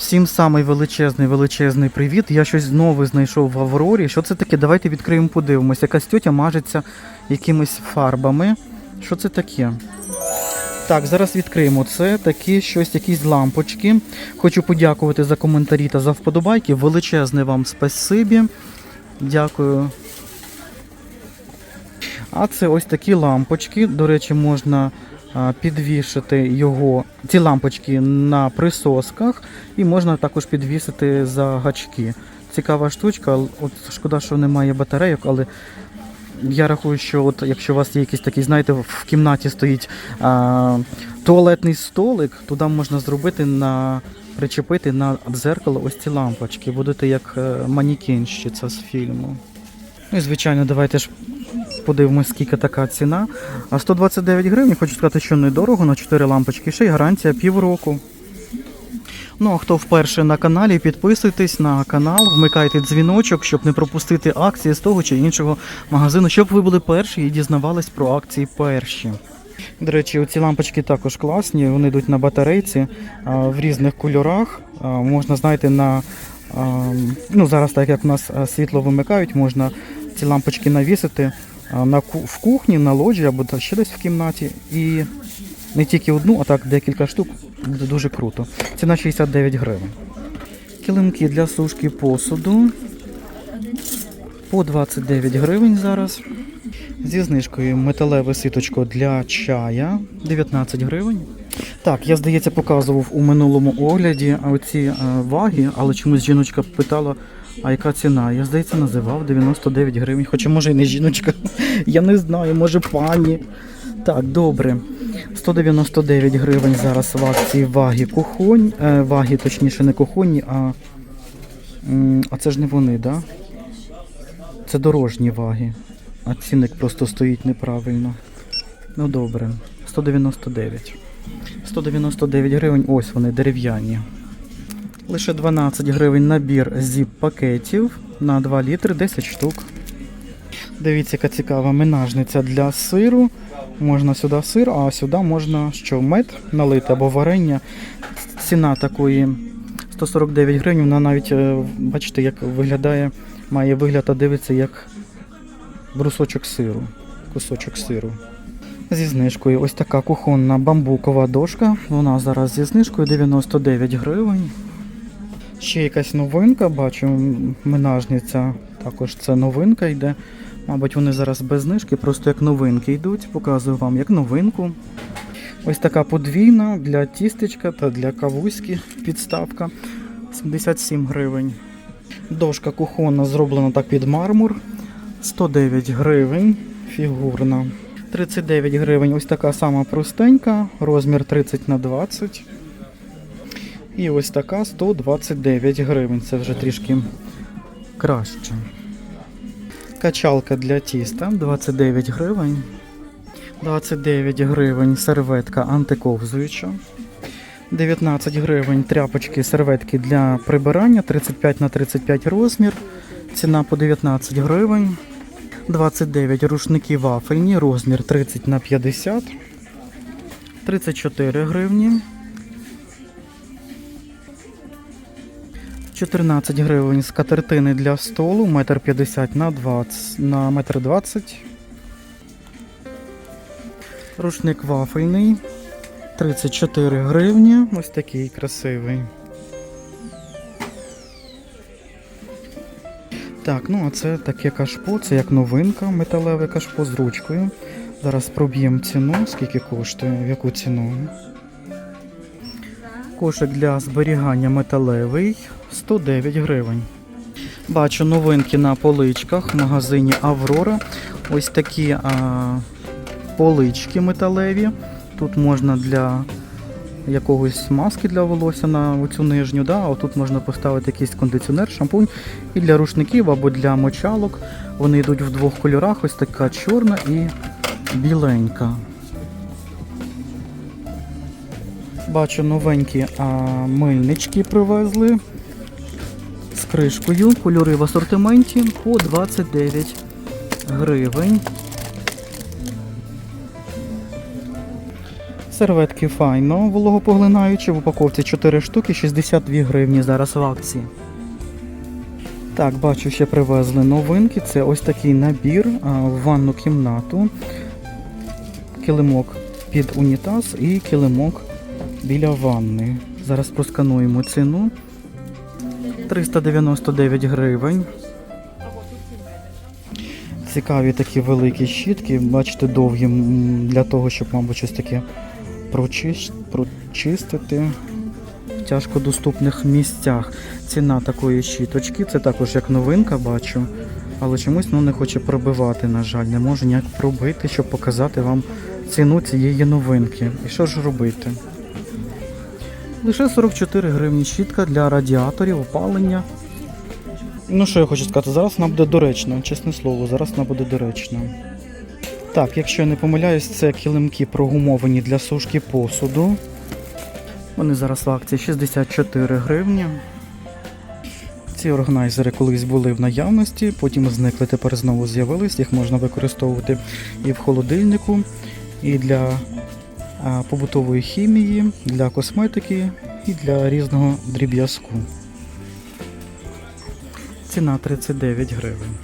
Всім самий величезний величезний привіт. Я щось знову знайшов в Аврорі. Що це таке? Давайте відкриємо, подивимося. Якась тьотя мажеться якимись фарбами. Що це таке? Так, зараз відкриємо. Це такі щось, якісь лампочки. Хочу подякувати за коментарі та за вподобайки. Величезне вам спасибі. Дякую. А це ось такі лампочки. До речі, можна а, підвішати його, ці лампочки на присосках, і можна також підвісити за гачки. Цікава штучка. От шкода, що немає батарейок, але я рахую, що от якщо у вас є якийсь такий, знаєте, в кімнаті стоїть а, туалетний столик, туди можна зробити на причепити на дзеркало ось ці лампочки. Будете як е, манікенщиця з фільму. Ну і звичайно, давайте ж подивимось, скільки така ціна. А 129 гривень, хочу сказати, що недорого, на 4 лампочки, ще й гарантія півроку. Ну, а хто вперше на каналі, підписуйтесь на канал, вмикайте дзвіночок, щоб не пропустити акції з того чи іншого магазину, щоб ви були перші і дізнавались про акції перші. До речі, ці лампочки також класні, вони йдуть на батарейці в різних кольорах. Можна, знаєте, на ну, зараз, так як в нас світло вимикають, можна ці лампочки навісити на, в кухні, на лоджі або ще десь в кімнаті. І не тільки одну, а так декілька штук. Буде дуже круто. Ціна 69 гривень. Килимки для сушки посуду. По 29 гривень зараз. Зі знижкою металеве ситочко для чая 19 гривень. Так, я здається показував у минулому огляді оці е, ваги, але чомусь жіночка питала, а яка ціна? Я здається називав 99 гривень, хоча може і не жіночка. Я не знаю, може пані. Так, добре. 199 гривень зараз в акції ваги кухонь. Е, ваги, точніше, не кухонні, а, а це ж не вони, так? Да? Це дорожні ваги. А цінник просто стоїть неправильно. Ну добре. 199. 199 гривень, ось вони дерев'яні. Лише 12 гривень набір зіп-пакетів на 2 літри, 10 штук. Дивіться, яка цікава минажниця для сиру. Можна сюди сир, а сюди можна що, мед налити або варення. Ціна такої 149 гривень. Вона навіть, е, бачите, як виглядає, має вигляд, а дивиться як брусочок сиру, кусочок сиру. Зі знижкою ось така кухонна бамбукова дошка. Вона зараз зі знижкою 99 гривень. Ще якась новинка, бачу, м, минажниця. Також це новинка йде. Мабуть, вони зараз без знижки, просто як новинки йдуть. Показую вам як новинку. Ось така подвійна для тістечка та для кавуськи підставка. 77 гривень. Дошка кухонна зроблена так під мармур. 109 гривень. Фігурна. 39 гривень. Ось така сама простенька. Розмір 30 на 20. І ось така 129 гривень. Це вже трішки краще. Качалка для тіста 29 гривень. 29 гривень серветка антиковзуюча. 19 гривень тряпочки, серветки для прибирання 35 на 35 розмір. Ціна по 19 гривень. 29 рушники вафельні, розмір 30 на 50. 34 гривні. 14 гривень скатертини для столу, 1,50 на 20 на 1,20 м. Рушник вафельний. 34 гривні. Ось такий красивий. Так, ну а це таке кашпо, це як новинка, металеве кашпо з ручкою. Зараз проб'ємо ціну, скільки коштує, в яку ціну. Кошик для зберігання металевий 109 гривень. Бачу новинки на поличках в магазині Аврора. Ось такі а, полички металеві. Тут можна для якогось маски для волосся на цю нижню, да? а тут можна поставити якийсь кондиціонер, шампунь. І для рушників або для мочалок. Вони йдуть в двох кольорах, ось така чорна і біленька. Бачу новенькі а, мильнички привезли з кришкою. Кольори в асортименті по 29 гривень. Серветки файно, вологопоглинаючі, в упаковці 4 штуки, 62 гривні зараз в акції. Так, бачу, ще привезли новинки. Це ось такий набір в ванну кімнату. Килимок під унітаз і килимок біля ванни. Зараз проскануємо ціну. 399 гривень. Цікаві такі великі щітки, бачите, довгі для того, щоб, мабуть, щось таке прочистити в тяжкодоступних місцях. Ціна такої щіточки, це також як новинка бачу, але чомусь ну, не хоче пробивати, на жаль, не можу ніяк пробити, щоб показати вам ціну цієї новинки. І що ж робити? Лише 44 гривні щітка для радіаторів, опалення. Ну, що я хочу сказати, зараз вона буде доречна, чесне слово, зараз вона буде доречна. Так, якщо я не помиляюсь, це килимки прогумовані для сушки посуду. Вони зараз в акції 64 гривні. Ці органайзери колись були в наявності, потім зникли, тепер знову з'явились. Їх можна використовувати і в холодильнику, і для побутової хімії, для косметики і для різного дріб'язку. Ціна 39 гривень.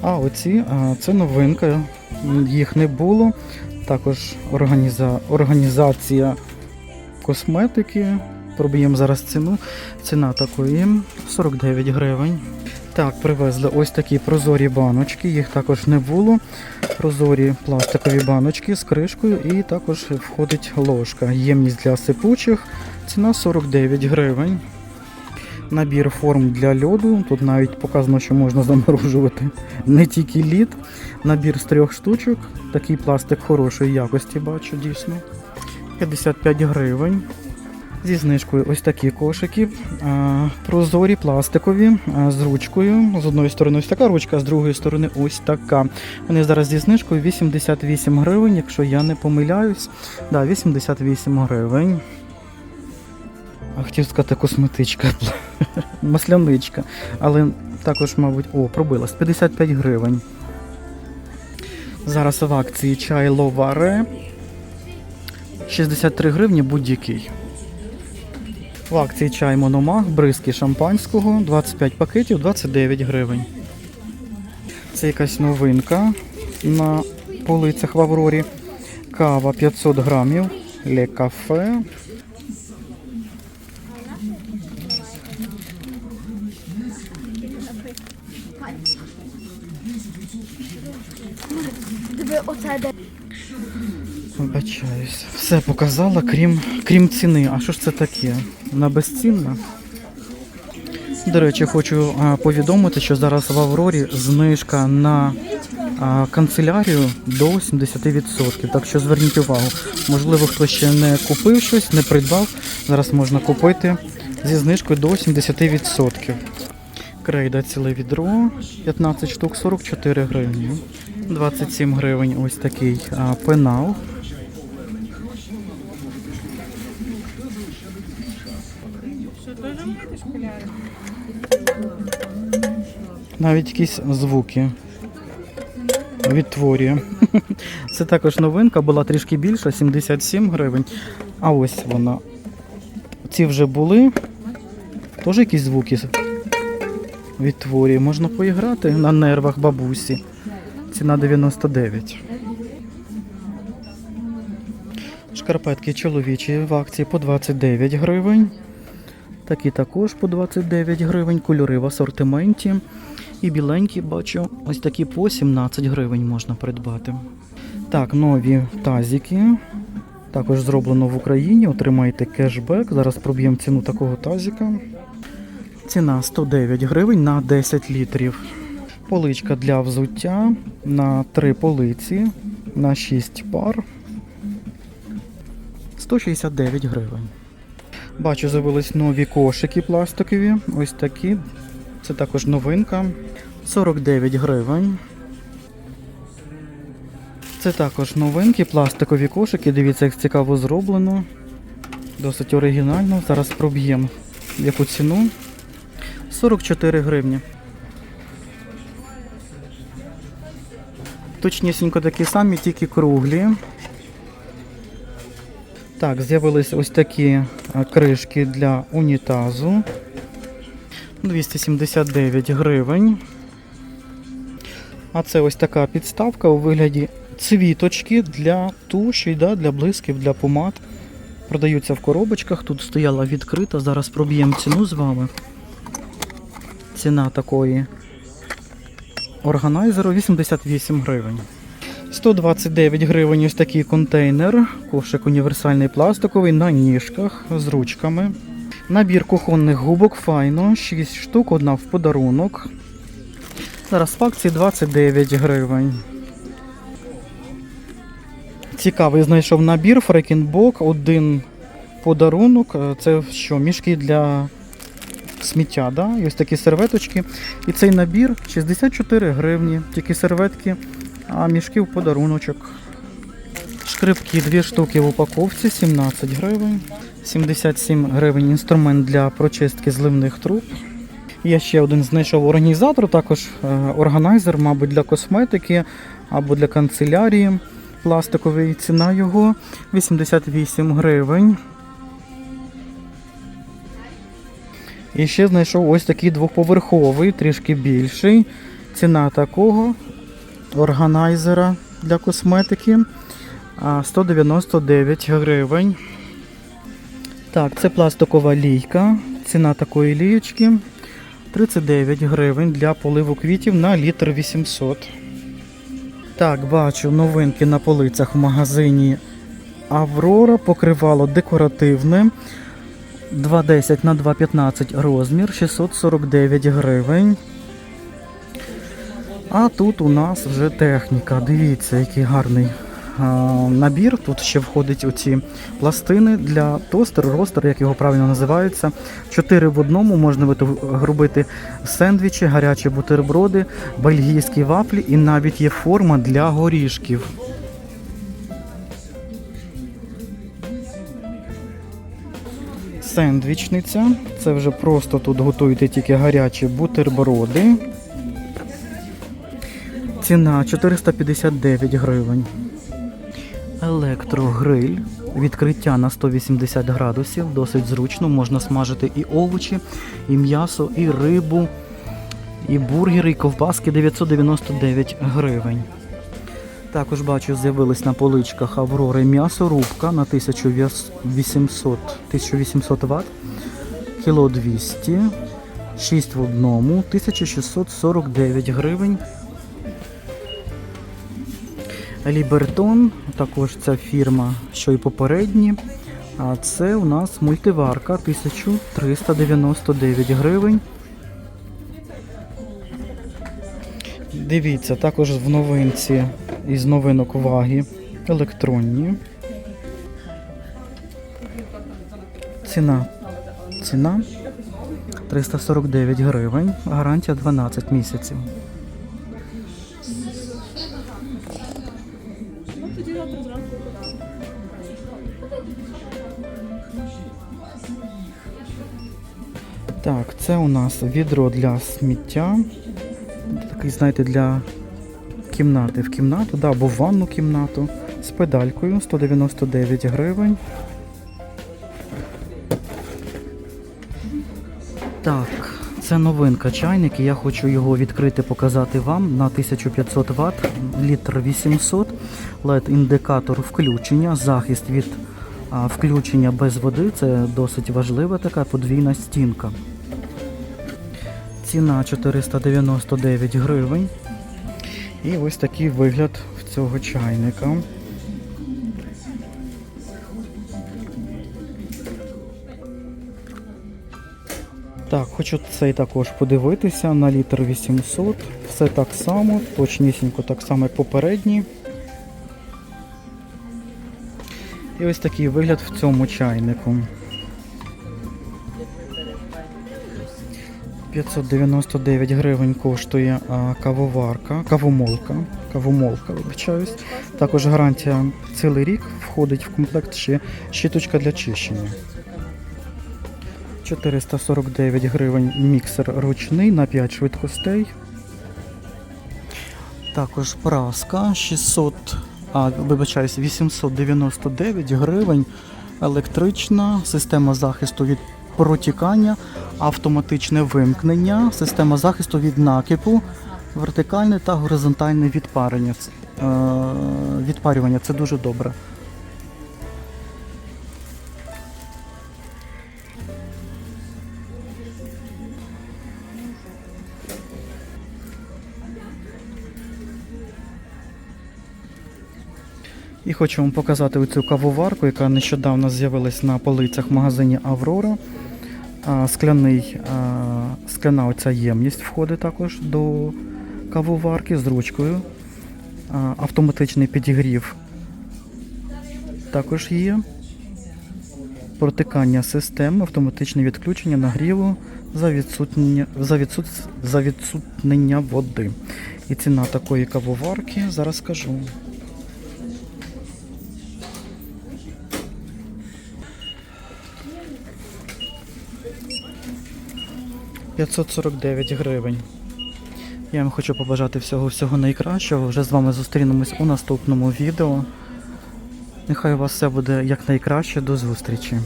А оці це новинка, їх не було. Також організа... організація косметики. Проб'ємо зараз ціну. Ціна такої 49 гривень. Так, привезли ось такі прозорі баночки, їх також не було. Прозорі пластикові баночки з кришкою і також входить ложка. Ємність для сипучих. Ціна 49 гривень. Набір форм для льоду. Тут навіть показано, що можна заморожувати не тільки лід. Набір з трьох штучок. Такий пластик хорошої якості, бачу, дійсно. 55 гривень. Зі знижкою ось такі кошики. А, прозорі, пластикові, а, з ручкою. З одної сторони ось така ручка, з другої сторони ось така. Вони зараз зі знижкою 88 гривень, якщо я не помиляюсь. Да, 88 гривень. А хотів сказати косметичка, масляничка. Але також, мабуть, о, пробилась 55 гривень. Зараз в акції чай ловаре. 63 гривні будь-який. В акції чай Мономах, бризки шампанського, 25 пакетів, 29 гривень. Це якась новинка на полицях в Аврорі. Кава 500 грамів, Ле кафе. Все показала, крім, крім ціни. А що ж це таке? На безцінна? До речі, хочу повідомити, що зараз в Аврорі знижка на канцелярію до 70%. Так що зверніть увагу. Можливо, хто ще не купив щось, не придбав. Зараз можна купити зі знижкою до 70%. Крейда ціле відро, 15 штук, 44 гривні. 27 гривень ось такий пенал. Навіть якісь звуки відтворює. Це також новинка, була трішки більша, 77 гривень. А ось вона. Ці вже були. Теж якісь звуки відтворює. Можна поіграти на нервах бабусі. Ціна 99. Шкарпетки чоловічі в акції по 29 гривень. Такі також по 29 гривень. Кольори в асортименті. І біленькі бачу, ось такі по 17 гривень можна придбати. Так, нові тазики. Також зроблено в Україні. Отримаєте кешбек. Зараз проб'ємо ціну такого тазика. Ціна 109 гривень на 10 літрів. Поличка для взуття на 3 полиці на 6 пар. 169 гривень. Бачу, з'явились нові кошики пластикові. Ось такі. Це також новинка. 49 гривень. Це також новинки, пластикові кошики. Дивіться, як цікаво зроблено. Досить оригінально. Зараз проб'ємо яку ціну. 44 гривні. Точнісінько такі самі, тільки круглі. Так, з'явились ось такі е, кришки для унітазу. 279 гривень. А це ось така підставка у вигляді цвіточки для туші, да, для блисків, для помад. Продаються в коробочках. Тут стояла відкрита. Зараз проб'ємо ціну з вами. Ціна такої органайзеру 88 гривень. 129 гривень ось такий контейнер, кошик універсальний пластиковий на ніжках з ручками. Набір кухонних губок файно, 6 штук, одна в подарунок. Зараз в акції 29 гривень. Цікавий знайшов набір Фрекінбок, один подарунок. Це що, мішки для сміття, да? Ось такі серветочки. І цей набір 64 гривні, тільки серветки, а мішки в подаруночок. Шкрипки дві штуки в упаковці, 17 гривень. 77 гривень інструмент для прочистки зливних труб. Я ще один знайшов організатор, також е, органайзер, мабуть, для косметики або для канцелярії. Пластиковий ціна його 88 гривень. І ще знайшов ось такий двоповерховий, трішки більший. Ціна такого органайзера для косметики 199 гривень. Так, це пластикова лійка. Ціна такої лієчки 39 гривень для поливу квітів на літр 800. Так, бачу новинки на полицях в магазині Аврора. Покривало декоративне. 2,10 на 2,15 розмір, 649 гривень. А тут у нас вже техніка. Дивіться, який гарний а, набір. Тут ще входять оці пластини для тостер, ростер, як його правильно називається. Чотири в одному можна робити сендвічі, гарячі бутерброди, бельгійські вафлі і навіть є форма для горішків. Сендвічниця. Це вже просто тут готуєте тільки гарячі бутерброди. Ціна 459 гривень. Електрогриль. Відкриття на 180 градусів. Досить зручно. Можна смажити і овочі, і м'ясо, і рибу, і бургери, і ковбаски 999 гривень. Також бачу, з'явились на поличках Аврори м'ясорубка на 1800, 1800 Вт, кіло 200, 6 в одному, 1649 гривень. Лібертон, також ця фірма, що і попередні. А це у нас мультиварка 1399 гривень. Дивіться, також в новинці із новинок ваги електронні. Ціна. Ціна 349 гривень, гарантія 12 місяців. Це у нас відро для сміття. Такий, знаєте, для кімнати в кімнату, да, або в ванну кімнату з педалькою 199 гривень. Так, це новинка чайник, і я хочу його відкрити, показати вам на 1500 Вт, літр 800, LED-індикатор включення, захист від а, включення без води. Це досить важлива така подвійна стінка. Ціна 499 гривень. І ось такий вигляд в цього чайника. Так, хочу цей також подивитися на літр 800. Все так само, точнісінько так само, як попередній. І ось такий вигляд в цьому чайнику. 599 гривень коштує кавоварка, кавомолка, кавомолка, вибачаюсь. Також гарантія цілий рік входить в комплект ще щіточка для чищення. 449 гривень міксер ручний на 5 швидкостей. Також праска 600, а, вибачаюсь, 899 гривень. електрична, система захисту від протікання, автоматичне вимкнення, система захисту від накипу, вертикальне та горизонтальне відпарення. Е, Відпарювання це дуже добре. І хочу вам показати оцю кавоварку, яка нещодавно з'явилась на полицях в магазині Аврора. Скляний, скляна оця ємність входить також до кавоварки з ручкою. Автоматичний підігрів також є. Протикання систем, автоматичне відключення нагріву за відсутнення, за, відсут, за відсутнення води. І ціна такої кавоварки зараз скажу. 549 гривень. Я вам хочу побажати всього всього найкращого. Вже з вами зустрінемось у наступному відео. Нехай у вас все буде якнайкраще. До зустрічі.